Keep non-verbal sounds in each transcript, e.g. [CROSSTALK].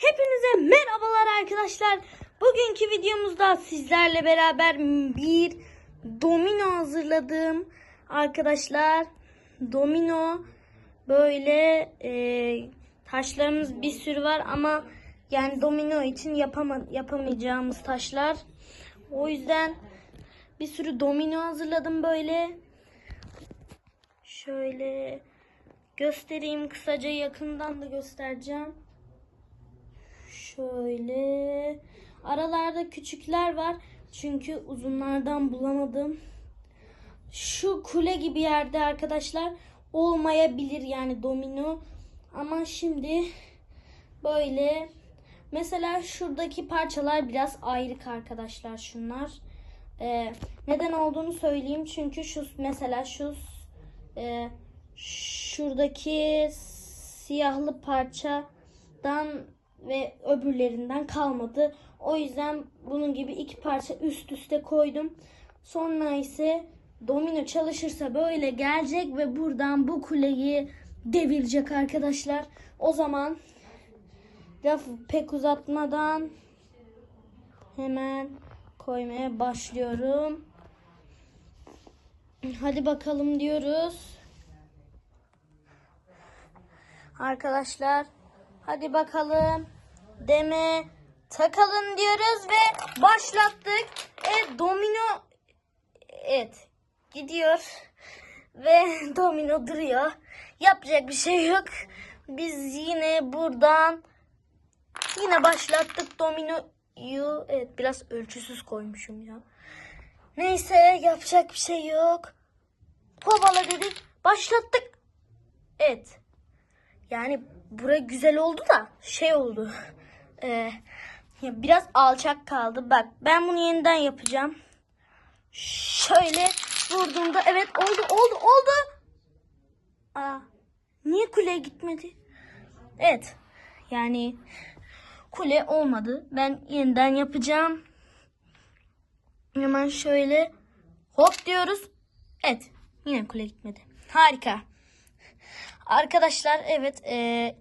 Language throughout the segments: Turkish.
Hepinize merhabalar arkadaşlar. Bugünkü videomuzda sizlerle beraber bir domino hazırladım. Arkadaşlar domino böyle e, taşlarımız bir sürü var ama yani domino için yapama, yapamayacağımız taşlar. O yüzden bir sürü domino hazırladım böyle. Şöyle göstereyim kısaca yakından da göstereceğim. Şöyle aralarda küçükler var çünkü uzunlardan bulamadım. Şu kule gibi yerde arkadaşlar olmayabilir yani domino. Ama şimdi böyle mesela şuradaki parçalar biraz ayrık arkadaşlar şunlar. Ee, neden olduğunu söyleyeyim çünkü şu mesela şu e, şuradaki siyahlı parçadan ve öbürlerinden kalmadı. O yüzden bunun gibi iki parça üst üste koydum. Sonra ise domino çalışırsa böyle gelecek ve buradan bu kuleyi devirecek arkadaşlar. O zaman lafı pek uzatmadan hemen koymaya başlıyorum. Hadi bakalım diyoruz. Arkadaşlar hadi bakalım deme takalım diyoruz ve başlattık. Evet domino evet gidiyor ve [LAUGHS] domino duruyor. Yapacak bir şey yok. Biz yine buradan yine başlattık dominoyu. Evet biraz ölçüsüz koymuşum ya. Neyse yapacak bir şey yok. Kovala dedik başlattık. Evet. Yani bura güzel oldu da şey oldu. [LAUGHS] Ya biraz alçak kaldı. Bak ben bunu yeniden yapacağım. Şöyle vurduğumda evet oldu oldu oldu. Aa, niye kuleye gitmedi? Evet. Yani kule olmadı. Ben yeniden yapacağım. Hemen şöyle hop diyoruz. Evet. Yine kule gitmedi. Harika. Arkadaşlar evet e,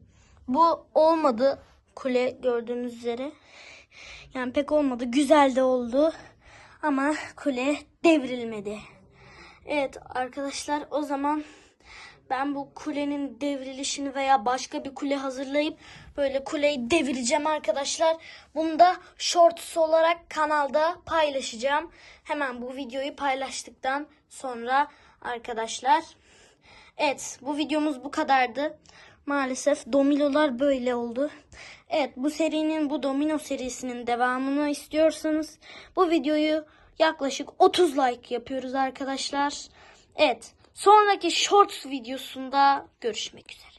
bu olmadı kule gördüğünüz üzere. Yani pek olmadı. Güzel de oldu. Ama kule devrilmedi. Evet arkadaşlar o zaman ben bu kulenin devrilişini veya başka bir kule hazırlayıp böyle kuleyi devireceğim arkadaşlar. Bunu da shorts olarak kanalda paylaşacağım. Hemen bu videoyu paylaştıktan sonra arkadaşlar. Evet bu videomuz bu kadardı. Maalesef dominolar böyle oldu. Evet bu serinin bu domino serisinin devamını istiyorsanız bu videoyu yaklaşık 30 like yapıyoruz arkadaşlar. Evet sonraki shorts videosunda görüşmek üzere.